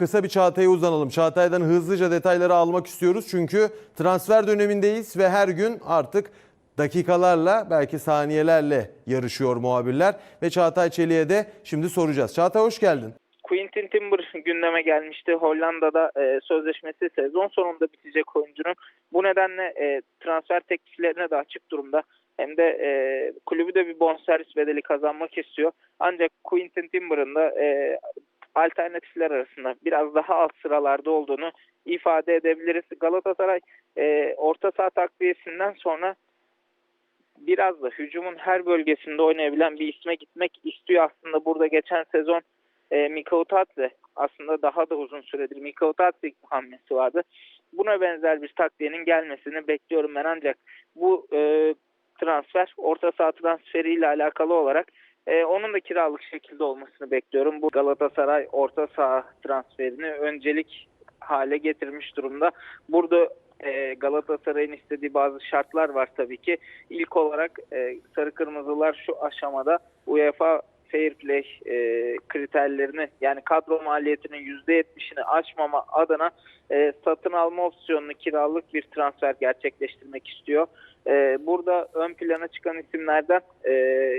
kısa bir Çağatay'a uzanalım. Çağatay'dan hızlıca detayları almak istiyoruz. Çünkü transfer dönemindeyiz ve her gün artık dakikalarla belki saniyelerle yarışıyor muhabirler. Ve Çağatay Çelik'e de şimdi soracağız. Çağatay hoş geldin. Quentin Timber gündeme gelmişti. Hollanda'da e, sözleşmesi sezon sonunda bitecek oyuncunun. Bu nedenle e, transfer tekliflerine de açık durumda. Hem de e, kulübü de bir bonservis bedeli kazanmak istiyor. Ancak Quentin Timber'ın da e, alternatifler arasında biraz daha alt sıralarda olduğunu ifade edebiliriz. Galatasaray e, orta saha takviyesinden sonra biraz da hücumun her bölgesinde oynayabilen bir isme gitmek istiyor aslında. Burada geçen sezon e, Mikao Tatse aslında daha da uzun süredir Mikao Tatse hamlesi vardı. Buna benzer bir takviyenin gelmesini bekliyorum ben ancak bu e, transfer orta saha transferiyle alakalı olarak e, onun da kiralık şekilde olmasını bekliyorum. Bu Galatasaray orta saha transferini öncelik hale getirmiş durumda. Burada e, Galatasaray'ın istediği bazı şartlar var tabii ki. İlk olarak e, Sarı Kırmızılar şu aşamada UEFA Fair Play e, kriterlerini yani kadro maliyetinin %70'ini aşmama adına e, satın alma opsiyonunu kiralık bir transfer gerçekleştirmek istiyor. E, burada ön plana çıkan isimlerden e,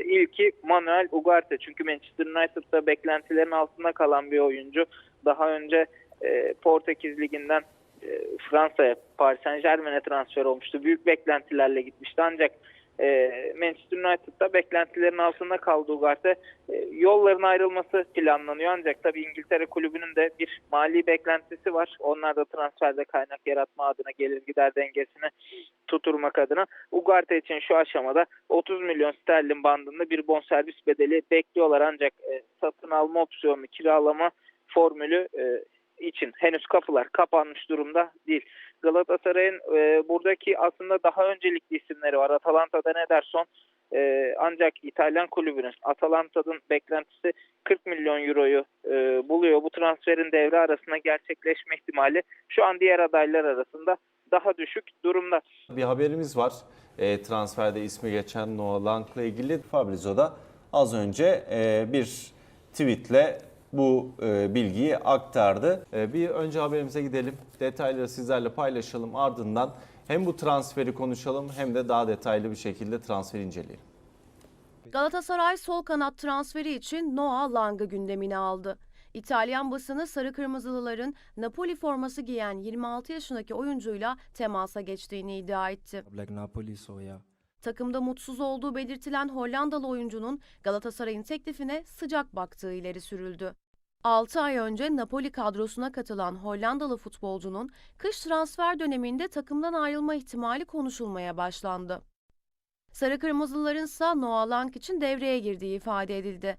ilki Manuel Ugarte. Çünkü Manchester United'da beklentilerin altında kalan bir oyuncu. Daha önce e, Portekiz Ligi'nden e, Fransa'ya Paris Saint Germain'e transfer olmuştu. Büyük beklentilerle gitmişti ancak e, Manchester United'da beklentilerin altında kaldı Ugarte. E, yolların ayrılması planlanıyor ancak tabii İngiltere kulübünün de bir mali beklentisi var. Onlar da transferde kaynak yaratma adına gelir gider dengesini tuturmak adına Ugarte için şu aşamada 30 milyon sterlin bandında bir bonservis bedeli bekliyorlar ancak e, satın alma opsiyonu kiralama formülü e, için henüz kapılar kapanmış durumda değil. Galatasaray'ın e, buradaki aslında daha öncelikli isimleri var. Atalanta'da Ederson e, ancak İtalyan kulübünün Atalanta'nın beklentisi 40 milyon euroyu e, buluyor. Bu transferin devre arasında gerçekleşme ihtimali şu an diğer adaylar arasında daha düşük durumda. Bir haberimiz var. E, transferde ismi geçen Noah Lang'la ilgili Fabrizio da az önce e, bir tweetle bu e, bilgiyi aktardı. E, bir önce haberimize gidelim. Detayları sizlerle paylaşalım. Ardından hem bu transferi konuşalım hem de daha detaylı bir şekilde transferi inceleyelim. Galatasaray sol kanat transferi için Noah Lang'ı gündemine aldı. İtalyan basını sarı kırmızılıların Napoli forması giyen 26 yaşındaki oyuncuyla temasa geçtiğini iddia etti. Takımda mutsuz olduğu belirtilen Hollandalı oyuncunun Galatasaray'ın teklifine sıcak baktığı ileri sürüldü. 6 ay önce Napoli kadrosuna katılan Hollandalı futbolcunun kış transfer döneminde takımdan ayrılma ihtimali konuşulmaya başlandı. Sarı Kırmızılıların ise Noah Lang için devreye girdiği ifade edildi.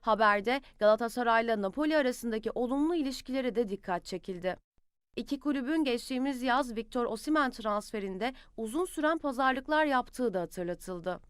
Haberde Galatasaray'la Napoli arasındaki olumlu ilişkilere de dikkat çekildi. İki kulübün geçtiğimiz yaz Victor Osimhen transferinde uzun süren pazarlıklar yaptığı da hatırlatıldı.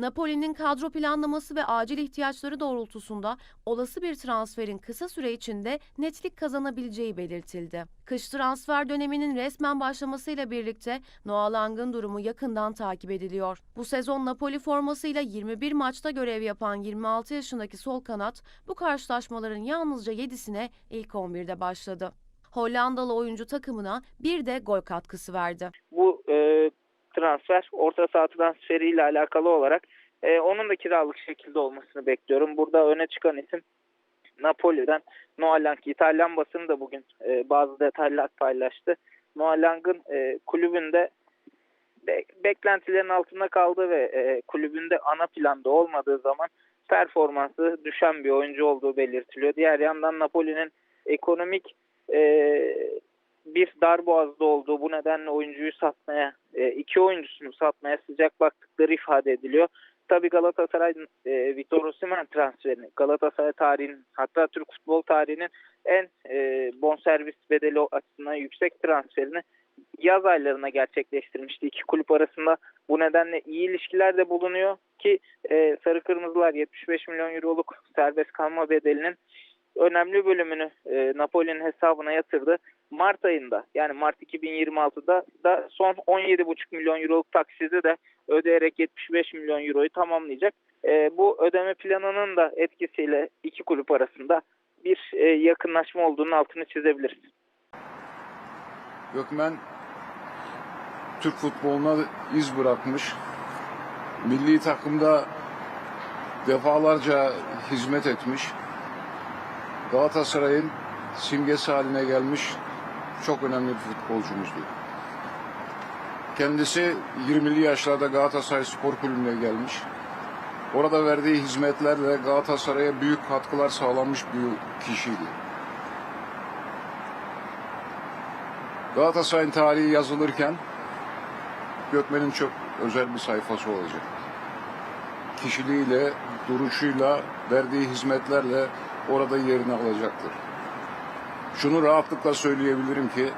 Napoli'nin kadro planlaması ve acil ihtiyaçları doğrultusunda olası bir transferin kısa süre içinde netlik kazanabileceği belirtildi. Kış transfer döneminin resmen başlamasıyla birlikte Noah Lang'ın durumu yakından takip ediliyor. Bu sezon Napoli formasıyla 21 maçta görev yapan 26 yaşındaki sol kanat bu karşılaşmaların yalnızca 7'sine ilk 11'de başladı. Hollandalı oyuncu takımına bir de gol katkısı verdi. Bu e, transfer orta saha transferiyle alakalı olarak e, onun da kiralık şekilde olmasını bekliyorum. Burada öne çıkan isim Napoli'den Noah Lang. İtalyan basını da bugün e, bazı detaylar paylaştı. Noah Lang'ın e, kulübünde be- beklentilerin altında kaldığı ve e, kulübünde ana planda olmadığı zaman performansı düşen bir oyuncu olduğu belirtiliyor. Diğer yandan Napoli'nin ekonomik e, bir darboğazda olduğu bu nedenle oyuncuyu satmaya, e, iki oyuncusunu satmaya sıcak baktıkları ifade ediliyor. Tabii Galatasaray e, Victor Osimhen transferini, Galatasaray tarihinin hatta Türk futbol tarihinin en e, bonservis bedeli açısından yüksek transferini yaz aylarına gerçekleştirmişti iki kulüp arasında. Bu nedenle iyi ilişkiler de bulunuyor ki e, Sarı Kırmızılar 75 milyon euroluk serbest kalma bedelinin önemli bölümünü e, Napoli'nin hesabına yatırdı. Mart ayında yani Mart 2026'da da son 17,5 milyon euroluk taksidi de ödeyerek 75 milyon euroyu tamamlayacak. E, bu ödeme planının da etkisiyle iki kulüp arasında bir e, yakınlaşma olduğunun altını çizebiliriz. Gökmen Türk futboluna iz bırakmış. Milli takımda defalarca hizmet etmiş. Galatasaray'ın simgesi haline gelmiş çok önemli bir futbolcumuzdu. Kendisi 20'li yaşlarda Galatasaray Spor Kulübü'ne gelmiş. Orada verdiği hizmetlerle Galatasaray'a büyük katkılar sağlamış bir kişiydi. Galatasaray'ın tarihi yazılırken Gökmen'in çok özel bir sayfası olacak. Kişiliğiyle, duruşuyla, verdiği hizmetlerle orada yerini alacaktır. Şunu rahatlıkla söyleyebilirim ki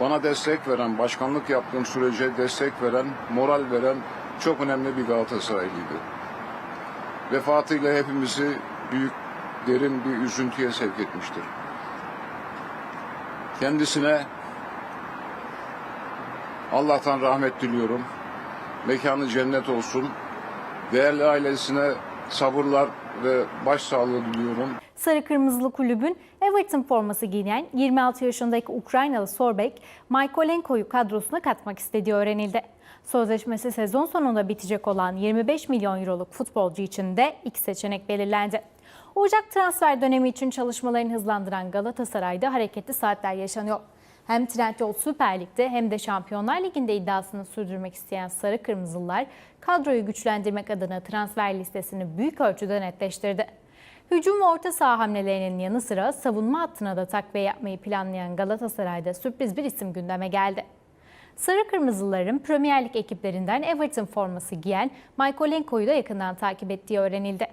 bana destek veren, başkanlık yaptığım sürece destek veren, moral veren çok önemli bir Galatasaraylıydı. Vefatıyla hepimizi büyük, derin bir üzüntüye sevk etmiştir. Kendisine Allah'tan rahmet diliyorum. Mekanı cennet olsun. Değerli ailesine sabırlar ve başsağlığı diliyorum. Sarı Kırmızılı Kulübün Everton forması giyen 26 yaşındaki Ukraynalı Sorbek, Mykolenko'yu kadrosuna katmak istediği öğrenildi. Sözleşmesi sezon sonunda bitecek olan 25 milyon euroluk futbolcu için de iki seçenek belirlendi. Ocak transfer dönemi için çalışmalarını hızlandıran Galatasaray'da hareketli saatler yaşanıyor. Hem Trendyol Süper Lig'de hem de Şampiyonlar Ligi'nde iddiasını sürdürmek isteyen Sarı Kırmızılar kadroyu güçlendirmek adına transfer listesini büyük ölçüde netleştirdi. Hücum ve orta saha hamlelerinin yanı sıra savunma hattına da takviye yapmayı planlayan Galatasaray'da sürpriz bir isim gündeme geldi. Sarı Kırmızıların Premier Lig ekiplerinden Everton forması giyen Mykolenko'yu da yakından takip ettiği öğrenildi.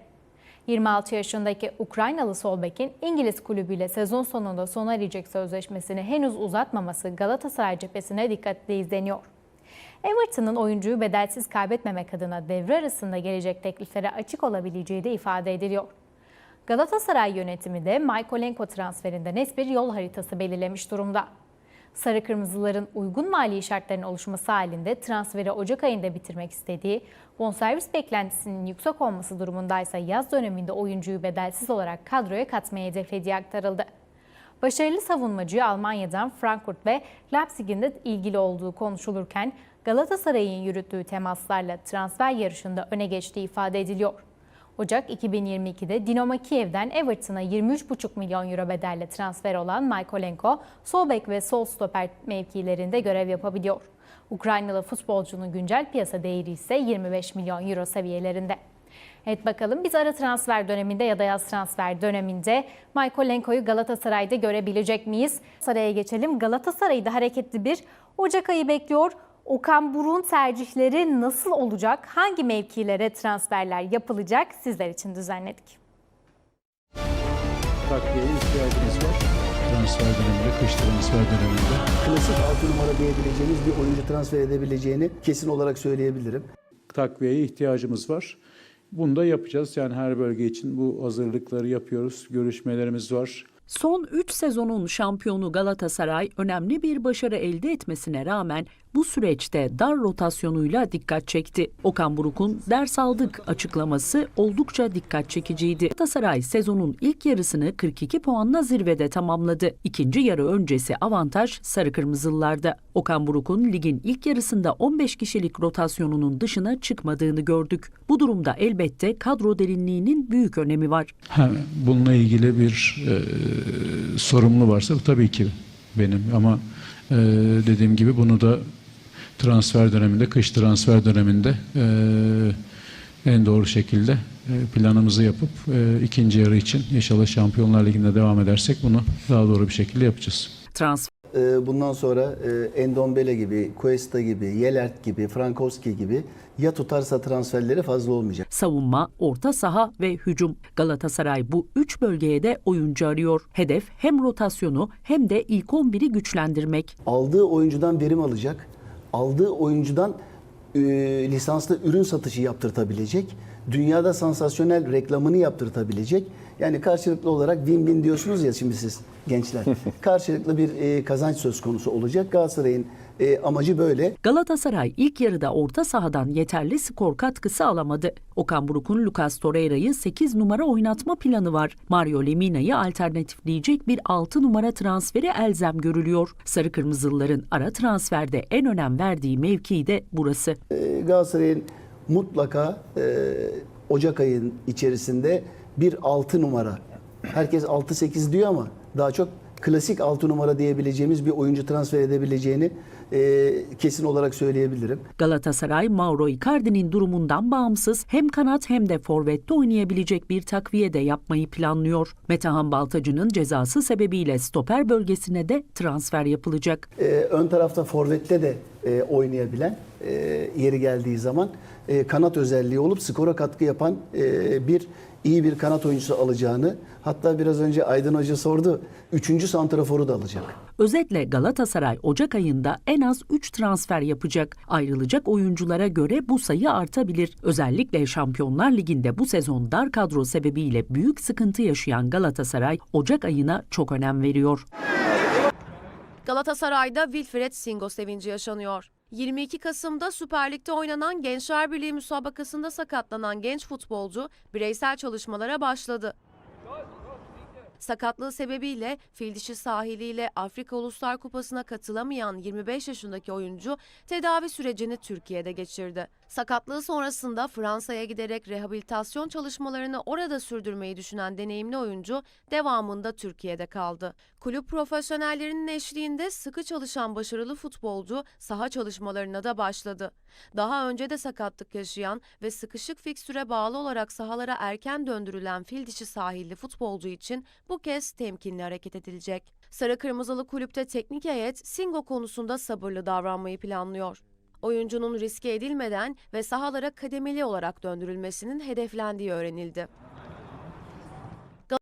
26 yaşındaki Ukraynalı sol bekin İngiliz kulübüyle sezon sonunda sona erecek sözleşmesini henüz uzatmaması Galatasaray cephesine dikkatle izleniyor. Everton'ın oyuncuyu bedelsiz kaybetmemek adına devre arasında gelecek tekliflere açık olabileceği de ifade ediliyor. Galatasaray yönetimi de Mykolenko transferinde net bir yol haritası belirlemiş durumda. Sarı Kırmızıların uygun mali şartların oluşması halinde transferi Ocak ayında bitirmek istediği, bonservis beklentisinin yüksek olması durumundaysa yaz döneminde oyuncuyu bedelsiz olarak kadroya katmaya hedeflediği aktarıldı. Başarılı savunmacı Almanya'dan Frankfurt ve Leipzig'in de ilgili olduğu konuşulurken Galatasaray'ın yürüttüğü temaslarla transfer yarışında öne geçtiği ifade ediliyor. Ocak 2022'de Dinamo Kiev'den Everton'a 23,5 milyon euro bedelle transfer olan Mykolenko, sol bek ve sol stoper mevkilerinde görev yapabiliyor. Ukraynalı futbolcunun güncel piyasa değeri ise 25 milyon euro seviyelerinde. Evet bakalım biz ara transfer döneminde ya da yaz transfer döneminde Mykolenko'yu Galatasaray'da görebilecek miyiz? Saraya geçelim. Galatasaray'da hareketli bir Ocak ayı bekliyor. Okan Buruk'un tercihleri nasıl olacak? Hangi mevkilere transferler yapılacak? Sizler için düzenledik. takviyeye ihtiyacımız var. Transfer döneminde, kış transfer döneminde. klasik 6 numara diyebileceğimiz bir oyuncu transfer edebileceğini kesin olarak söyleyebilirim. Takviyeye ihtiyacımız var. Bunu da yapacağız. Yani her bölge için bu hazırlıkları yapıyoruz. Görüşmelerimiz var. Son 3 sezonun şampiyonu Galatasaray önemli bir başarı elde etmesine rağmen bu süreçte dar rotasyonuyla dikkat çekti. Okan Buruk'un ders aldık açıklaması oldukça dikkat çekiciydi. Galatasaray sezonun ilk yarısını 42 puanla zirvede tamamladı. İkinci yarı öncesi avantaj sarı kırmızılılarda. Okan Buruk'un ligin ilk yarısında 15 kişilik rotasyonunun dışına çıkmadığını gördük. Bu durumda elbette kadro derinliğinin büyük önemi var. Bununla ilgili bir e, sorumlu varsa bu tabii ki benim. Ama e, dediğim gibi bunu da transfer döneminde, kış transfer döneminde e, en doğru şekilde e, planımızı yapıp e, ikinci yarı için inşallah Şampiyonlar Ligi'nde devam edersek bunu daha doğru bir şekilde yapacağız. Transfer Bundan sonra e, Endombele gibi, Cuesta gibi, Yelert gibi, Frankowski gibi ya tutarsa transferleri fazla olmayacak. savunma, orta saha ve hücum. Galatasaray bu üç bölgeye de oyuncu arıyor. Hedef hem rotasyonu hem de ilk 11'i güçlendirmek. Aldığı oyuncudan verim alacak, aldığı oyuncudan e, lisanslı ürün satışı yaptırtabilecek, dünyada sansasyonel reklamını yaptırtabilecek Yani karşılıklı olarak win-win diyorsunuz ya şimdi siz gençler. karşılıklı bir e, kazanç söz konusu olacak. Galatasaray'ın e, amacı böyle. Galatasaray ilk yarıda orta sahadan yeterli skor katkısı alamadı. Okan Buruk'un Lucas Torreira'yı 8 numara oynatma planı var. Mario Lemina'yı alternatifleyecek bir 6 numara transferi elzem görülüyor. Sarı Kırmızılıların ara transferde en önem verdiği mevki de burası. E, Galatasaray'ın mutlaka e, Ocak ayının içerisinde bir 6 numara. Herkes 6-8 diyor ama daha çok klasik 6 numara diyebileceğimiz bir oyuncu transfer edebileceğini e, kesin olarak söyleyebilirim. Galatasaray Mauro Icardi'nin durumundan bağımsız hem kanat hem de forvette oynayabilecek bir takviye de yapmayı planlıyor. Metehan Baltacı'nın cezası sebebiyle stoper bölgesine de transfer yapılacak. E, ön tarafta forvette de e, oynayabilen e, yeri geldiği zaman e, kanat özelliği olup skora katkı yapan e, bir iyi bir kanat oyuncusu alacağını hatta biraz önce Aydın Hoca sordu. Üçüncü santraforu da alacak. Özetle Galatasaray Ocak ayında en az 3 transfer yapacak. Ayrılacak oyunculara göre bu sayı artabilir. Özellikle Şampiyonlar Ligi'nde bu sezon dar kadro sebebiyle büyük sıkıntı yaşayan Galatasaray Ocak ayına çok önem veriyor. Galatasaray'da Wilfred Singo sevinci yaşanıyor. 22 Kasım'da Süper Lig'de oynanan Gençler Birliği müsabakasında sakatlanan genç futbolcu bireysel çalışmalara başladı. Sakatlığı sebebiyle fil dişi sahiliyle Afrika Uluslar Kupası'na katılamayan 25 yaşındaki oyuncu tedavi sürecini Türkiye'de geçirdi. Sakatlığı sonrasında Fransa'ya giderek rehabilitasyon çalışmalarını orada sürdürmeyi düşünen deneyimli oyuncu devamında Türkiye'de kaldı. Kulüp profesyonellerinin eşliğinde sıkı çalışan başarılı futbolcu saha çalışmalarına da başladı. Daha önce de sakatlık yaşayan ve sıkışık fikstüre bağlı olarak sahalara erken döndürülen fil dişi sahilli futbolcu için bu kez temkinli hareket edilecek. Sarı Kırmızılı kulüpte teknik heyet Singo konusunda sabırlı davranmayı planlıyor. Oyuncunun riske edilmeden ve sahalara kademeli olarak döndürülmesinin hedeflendiği öğrenildi.